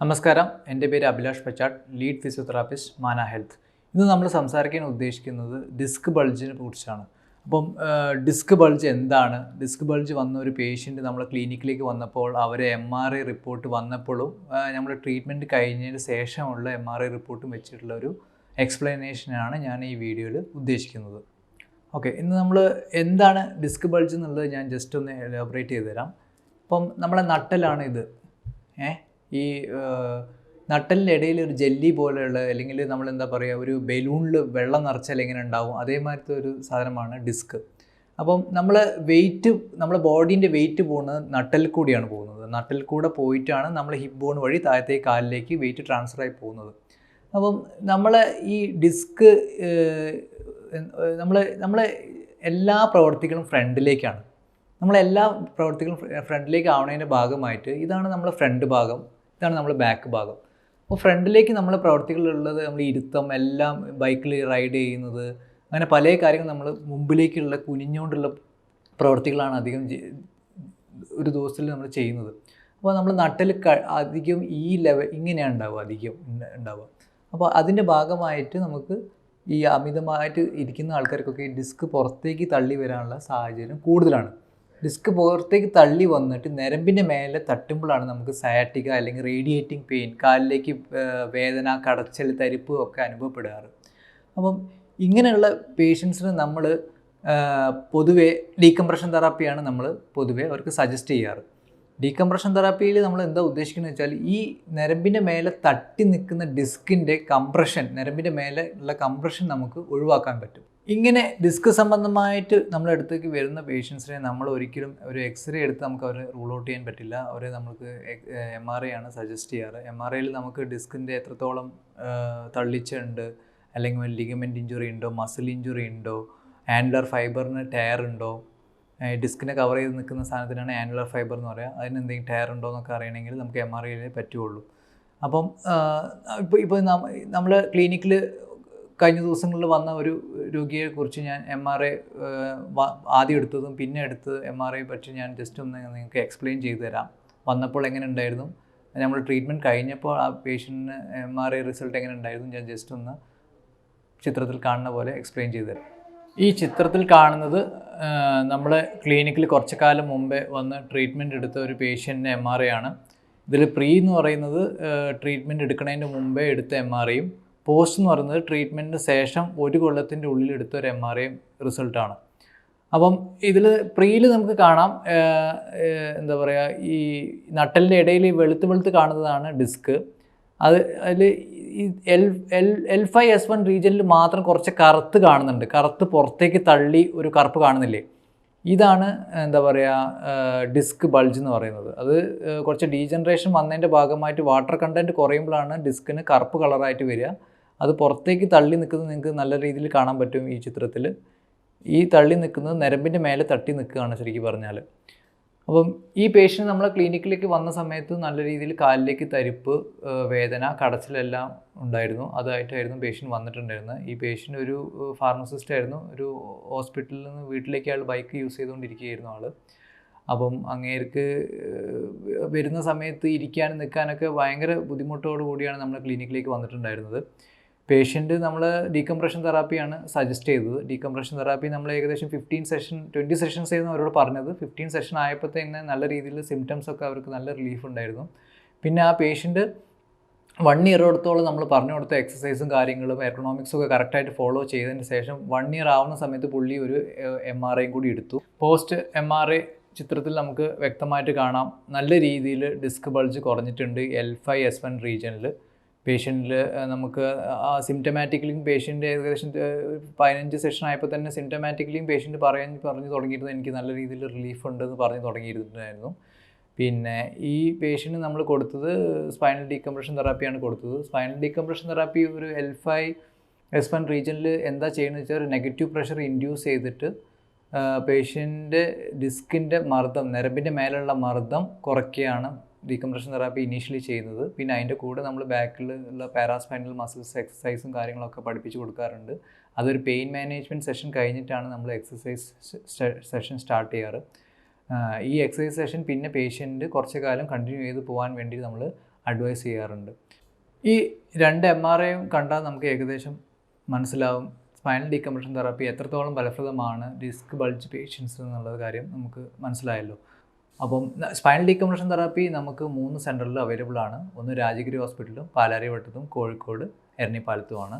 നമസ്കാരം. എന്റെ പേര് Abhilash Pachatt lead physiotherapist Mana health. ഇന്ന് നമ്മൾ സംസാരിക്കാൻ ഉദ്ദേശിക്കുന്നത് ഡിസ്ക് ബൾജിനെ കുറിച്ചാണ്. അപ്പം ഡിസ്ക് ബൾജ് എന്താണ്? ഡിസ്ക് ബൾജ് വന്ന ഒരു പേഷ്യന്റ് നമ്മൾ ക്ലിനിക്കിലേക്ക് വന്നപ്പോൾ അവരെ എം ആർ ഐ റിപ്പോർട്ട് വന്നപ്പോഴും നമ്മൾ ട്രീറ്റ്മെന്റ് കഴിഞ്ഞതിന് ശേഷമുള്ള എം ആർ ഐ റിപ്പോർട്ടും വെച്ചിട്ടുള്ള ഒരു എക്സ്പ്ലനേഷനാണ് ഞാൻ ഈ വീഡിയോയിൽ ഉദ്ദേശിക്കുന്നത്. ഓക്കെ ഇന്ന് നമ്മൾ എന്താണ് ഡിസ്ക് ബൾജ് എന്നുള്ളത് ഞാൻ ജസ്റ്റ് ഒന്ന് എലാബറേറ്റ് ചെയ്ത് തരാം അപ്പം നമ്മളെ നട്ടലാണ് ഇത്. ഏ? ഈ നട്ടലിന്റെ ഇടയിൽ ഒരു ജെല്ലി പോലെയുള്ള അല്ലെങ്കിൽ നമ്മൾ എന്താ പറയുക ഒരു ബലൂണിൽ വെള്ളം നിറച്ചാൽ എങ്ങനെ ഉണ്ടാവും? അതേമാതിരത്തെ ഒരു സാധനമാണ് ഡിസ്ക്. അപ്പം നമ്മൾ വെയിറ്റ് നമ്മുടെ ബോഡീന്റെ വെയിറ്റ് പോകുന്നത് നട്ടൽ കൂടിയാണ് പോകുന്നത്. നട്ടലിൽ കൂടെ പോയിട്ടാണ് നമ്മൾ ഹിപ്പ് ബോൺ വഴി താഴത്തെ കാലിലേക്ക് വെയിറ്റ് ട്രാൻസ്ഫർ ആയി പോകുന്നത്. അപ്പം നമ്മൾ ഈ ഡിസ്ക് നമ്മൾ നമ്മൾ എല്ലാ പ്രവർത്തികളും ഫ്രണ്ടിലേക്കാണ്. നമ്മളെല്ലാ പ്രവർത്തികളും ഫ്രണ്ടിലേക്ക് ആവണതിന്റെ ഭാഗമായിട്ട് ഇതാണ് നമ്മുടെ ഫ്രണ്ട് ഭാഗം. ഇതാണ് നമ്മൾ ബാക്ക് ഭാഗം. അപ്പോൾ ഫ്രണ്ടിലേക്ക് നമ്മളെ പ്രവർത്തികളുള്ളത് നമ്മൾ ഇരുത്തം എല്ലാം ബൈക്കിൽ റൈഡ് ചെയ്യുന്നത് അങ്ങനെ പല കാര്യങ്ങൾ നമ്മൾ മുമ്പിലേക്കുള്ള കുനിഞ്ഞുകൊണ്ടുള്ള പ്രവർത്തികളാണ് അധികം ഒരു ദിവസത്തിൽ നമ്മൾ ചെയ്യുന്നത്. അപ്പോൾ നമ്മൾ നട്ടൽ അധികം ഈ ലെവൽ ഇങ്ങനെയാണ് ഉണ്ടാവുക അധികം ഉണ്ട- ഉണ്ടാവുക. അപ്പോൾ അതിന്റെ ഭാഗമായിട്ട് നമുക്ക് ഈ അമിതമായിട്ട് ഇരിക്കുന്ന ആൾക്കാർക്കൊക്കെ ഡിസ്ക് പുറത്തേക്ക് തള്ളി വരാനുള്ള സാഹചര്യം കൂടുതലാണ്. ഡിസ്ക് പുറത്തേക്ക് തള്ളി വന്നിട്ട് നരമ്പിന്റെ മേലെ തട്ടുമ്പോഴാണ് നമുക്ക് സയാറ്റിക അല്ലെങ്കിൽ റേഡിയേറ്റിംഗ് പെയിൻ കാലിലേക്ക് വേദന കടച്ചൽ തരിപ്പ് ഒക്കെ അനുഭവപ്പെടാറ്. അപ്പം ഇങ്ങനെയുള്ള പേഷ്യൻസിന് നമ്മൾ പൊതുവെ ഡീകംപ്രഷൻ തെറാപ്പിയാണ് നമ്മൾ പൊതുവെ അവർക്ക് സജസ്റ്റ് ചെയ്യാറ്. ഡീകംപ്രഷൻ തെറാപ്പിയിൽ നമ്മൾ എന്താ ഉദ്ദേശിക്കുന്നത് വെച്ചാൽ ഈ നരമ്പിന്റെ മേലെ തട്ടി നിൽക്കുന്ന ഡിസ്കിന്റെ കംപ്രഷൻ നരമ്പിന്റെ മേലെ ഉള്ള കംപ്രഷൻ നമുക്ക് ഒഴിവാക്കാൻ പറ്റും. ഇങ്ങനെ ഡിസ്ക് സംബന്ധമായിട്ട് നമ്മുടെ അടുത്തേക്ക് വരുന്ന പേഷ്യൻസിനെ നമ്മൾ ഒരിക്കലും ഒരു എക്സ്റേ എടുത്ത് നമുക്ക് അവരെ റൂൾ ഔട്ട് ചെയ്യാൻ പറ്റില്ല. അവരെ നമുക്ക് എം ആർ ഐ ആണ് സജസ്റ്റ് ചെയ്യാറ്. എം ആർ ഐയിൽ നമുക്ക് ഡിസ്കിന്റെ എത്രത്തോളം തള്ളിച്ചുണ്ട് അല്ലെങ്കിൽ ലിഗമെന്റ് ഇഞ്ചുറി ഉണ്ടോ മസിൽ ഇഞ്ചുറി ഉണ്ടോ ആൻഡുലർ ഫൈബറിന് ടയർ ഉണ്ടോ ഡിസ്കിനെ കവർ ചെയ്ത് നിൽക്കുന്ന സാധനത്തിനാണ് ആൻഡുലർ ഫൈബർ എന്ന് പറയുക. അതിന് എന്തെങ്കിലും ടയർ ഉണ്ടോ എന്നൊക്കെ അറിയണമെങ്കിൽ നമുക്ക് എം ആർ ഐയിലേ പറ്റുള്ളൂ. അപ്പം ഇപ്പോൾ ഇപ്പോൾ നമ്മൾ ക്ലിനിക്കിൽ കഴിഞ്ഞ ദിവസങ്ങളിൽ വന്ന ഒരു രോഗിയെ കുറിച്ച് ഞാൻ എം ആർ ഐ ആദ്യം എടുത്തതും പിന്നെ എടുത്ത് എം ആർ ഐ പറ്റി ഞാൻ ജസ്റ്റ് ഒന്ന് നിങ്ങൾക്ക് എക്സ്പ്ലെയിൻ ചെയ്തു തരാം. വന്നപ്പോൾ എങ്ങനെ ഉണ്ടായിരുന്നു? നമ്മൾ ട്രീറ്റ്മെന്റ് കഴിഞ്ഞപ്പോൾ ആ പേഷ്യന്റിന് എം ആർ ഐ റിസൾട്ട് എങ്ങനെ ഉണ്ടായിരുന്നു? ഞാൻ ജസ്റ്റ് ഒന്ന് ചിത്രത്തിൽ കാണുന്ന പോലെ എക്സ്പ്ലെയിൻ ചെയ്തു തരാം. ഈ ചിത്രത്തിൽ കാണുന്നത് നമ്മൾ ക്ലിനിക്കിൽ കുറച്ച് കാലം മുമ്പേ വന്ന് ട്രീറ്റ്മെന്റ് എടുത്ത ഒരു പേഷ്യന്റിന്റെ എം ആർ ഐ ആണ്. ഇതിൽ പ്രീ എന്ന് പറയുന്നത് ട്രീറ്റ്മെന്റ് എടുക്കുന്നതിന് മുമ്പേ എടുത്ത എം ആർ ഐയും പോസ്റ്റ് എന്ന് പറയുന്നത് ട്രീറ്റ്മെന്റിന് ശേഷം ഒരു കൊല്ലത്തിന്റെ ഉള്ളിൽ എടുത്ത ഒരു എം ആർ ഐയും റിസൾട്ടാണ് അപ്പം ഇതിൽ പ്രീയിൽ നമുക്ക് കാണാം എന്താ പറയുക ഈ നട്ടലിന്റെ ഇടയിൽ വെളുത്ത് വെളുത്ത് കാണുന്നതാണ് ഡിസ്ക് അത് അതിൽ ഈ L L L five S one റീജിയനിൽ മാത്രം കുറച്ച് കറുത്ത് കാണുന്നുണ്ട്. കറുത്ത് പുറത്തേക്ക് തള്ളി ഒരു കറുപ്പ് കാണുന്നില്ലേ? ഇതാണ് എന്താ പറയുക ഡിസ്ക് ബൾജ് എന്ന് പറയുന്നത്. അത് കുറച്ച് ഡീജനറേഷൻ വന്നതിന്റെ ഭാഗമായിട്ട് വാട്ടർ കണ്ടന്റ് കുറയുമ്പോഴാണ് ഡിസ്കിന് കറുപ്പ് കളറായിട്ട് വരിക. അത് പുറത്തേക്ക് തള്ളി നിൽക്കുന്നത് നിങ്ങൾക്ക് നല്ല രീതിയിൽ കാണാൻ പറ്റും ഈ ചിത്രത്തിൽ. ഈ തള്ളി നിൽക്കുന്നത് നരമ്പിന്റെ മേലെ തട്ടി നിൽക്കുകയാണ് ശരിക്കും പറഞ്ഞാൽ. അപ്പം ഈ പേഷ്യന്റ് നമ്മളെ ക്ലിനിക്കിലേക്ക് വന്ന സമയത്ത് നല്ല രീതിയിൽ കാലിലേക്ക് തരിപ്പ് വേദന കടച്ചിലെല്ലാം ഉണ്ടായിരുന്നു. അതായിട്ടായിരുന്നു പേഷ്യന്റ് വന്നിട്ടുണ്ടായിരുന്നത്. ഈ പേഷ്യന്റ് ഒരു ഫാർമസിസ്റ്റ് ആയിരുന്നു. ഒരു ഹോസ്പിറ്റലിൽ നിന്ന് വീട്ടിലേക്ക് അയാൾ ബൈക്ക് യൂസ് ചെയ്തുകൊണ്ടിരിക്കുകയായിരുന്നു ആൾ അപ്പം അങ്ങേർക്ക് വരുന്ന സമയത്ത് ഇരിക്കാനും നിൽക്കാനൊക്കെ ഭയങ്കര ബുദ്ധിമുട്ടോടു കൂടിയാണ് നമ്മൾ ക്ലിനിക്കിലേക്ക് വന്നിട്ടുണ്ടായിരുന്നത്. പേഷ്യന്റ് നമ്മൾ ഡീകംപ്രഷൻ തെറാപ്പിയാണ് സജസ്റ്റ് ചെയ്തത്. ഡീകംപ്രഷൻ തെറാപ്പി നമ്മൾ ഏകദേശം ഫിഫ്റ്റീൻ സെഷൻ ട്വന്റി സെഷൻസ് ആയിരുന്നു അവരോട് പറഞ്ഞത്. ഫിഫ്റ്റീൻ സെഷൻ ആയപ്പോൾ തന്നെ നല്ല രീതിയിൽ സിംറ്റംസ് ഒക്കെ അവർക്ക് നല്ല റിലീഫ് ഉണ്ടായിരുന്നു. പിന്നെ ആ പേഷ്യന്റ് വൺ ഇയറോടത്തോളം നമ്മൾ പറഞ്ഞു കൊടുത്ത എക്സസൈസും കാര്യങ്ങളും എക്കണോമിക്സും ഒക്കെ കറക്റ്റായിട്ട് ഫോളോ ചെയ്തതിന് ശേഷം വൺ ഇയർ ആവുന്ന സമയത്ത് പുള്ളി ഒരു എം ആർ ഐയും കൂടി എടുത്തു. പോസ്റ്റ് എം ആർ ഐ ചിത്രത്തിൽ നമുക്ക് വ്യക്തമായിട്ട് കാണാം. നല്ല രീതിയിൽ ഡിസ്ക് ബൾജ് കുറഞ്ഞിട്ടുണ്ട് എൽ ഫൈവ് എസ് വൺ റീജിയനിൽ പേഷ്യന്റിൽ നമുക്ക് ആ സിംറ്റമാറ്റിക്കലിയും പേഷ്യന്റ് ഏകദേശം പതിനഞ്ച് സെഷൻ ആയപ്പോൾ തന്നെ സിംറ്റമാറ്റിക്കലിയും പേഷ്യന്റ് പറയാൻ പറഞ്ഞു തുടങ്ങിയിരുന്നു എനിക്ക് നല്ല രീതിയിൽ റിലീഫ് ഉണ്ടെന്ന് പറഞ്ഞു തുടങ്ങിയിരുന്നുണ്ടായിരുന്നു. പിന്നെ ഈ പേഷ്യന്റ് നമ്മൾ കൊടുത്തത് സ്പൈനൽ ഡീകംപ്രഷൻ തെറാപ്പിയാണ് കൊടുത്തത്. സ്പൈനൽ ഡീകംപ്രഷൻ തെറാപ്പി ഒരു എൽ ഫൈവ് എസ് വൺ റീജിയനിൽ എന്താ ചെയ്യുന്നത് വെച്ചാൽ നെഗറ്റീവ് പ്രഷർ ഇൻഡ്യൂസ് ചെയ്തിട്ട് പേഷ്യന്റെ ഡിസ്കിന്റെ മർദ്ദം നരമ്പിന്റെ മേലുള്ള മർദ്ദം കുറയ്ക്കുകയാണ് ഡീകംപ്രഷൻ തെറാപ്പി ഇനീഷ്യലി ചെയ്യുന്നത്. പിന്നെ അതിന്റെ കൂടെ നമ്മൾ ബാക്കിൽ ഉള്ള പാരാസ്പൈനൽ മസിൽസ് എക്സസൈസും കാര്യങ്ങളൊക്കെ പഠിപ്പിച്ച് കൊടുക്കാറുണ്ട്. അതൊരു പെയിൻ മാനേജ്മെന്റ് സെഷൻ കഴിഞ്ഞിട്ടാണ് നമ്മൾ എക്സസൈസ് സെഷൻ സ്റ്റാർട്ട് ചെയ്യാറ്. ഈ എക്സസൈസ് സെഷൻ പിന്നെ പേഷ്യന്റ് കുറച്ച് കാലം കണ്ടിന്യൂ ചെയ്ത് പോകാൻ വേണ്ടി നമ്മൾ അഡ്വൈസ് ചെയ്യാറുണ്ട്. ഈ രണ്ട് എം ആർ ഐയും കണ്ടാൽ നമുക്ക് ഏകദേശം മനസ്സിലാവും. സ്പൈനൽ ഡീകംപ്രഷൻ തെറാപ്പി എത്രത്തോളം ഫലപ്രദമാണ് ഡിസ്ക് ബൾജ് പേഷ്യൻസ് എന്നുള്ള കാര്യം നമുക്ക് മനസ്സിലായല്ലോ. അപ്പം സ്പൈനൽ ഡീകംപ്രഷൻ തെറാപ്പി നമുക്ക് മൂന്ന് സെന്ററിൽ അവൈലബിൾ ആണ്. ഒന്ന് രാജഗിരി ഹോസ്പിറ്റലും പാലാരിവട്ടത്തും കോഴിക്കോട് എരണിപ്പാലത്തുമാണ്.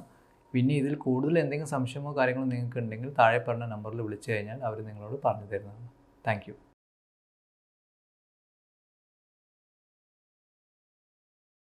പിന്നെ ഇതിൽ കൂടുതൽ എന്തെങ്കിലും സംശയമോ കാര്യങ്ങളോ നിങ്ങൾക്ക് ഉണ്ടെങ്കിൽ താഴെ പറഞ്ഞ നമ്പറിൽ വിളിച്ചു കഴിഞ്ഞാൽ അവർ നിങ്ങളോട് പറഞ്ഞു തരുന്നതാണ് താങ്ക്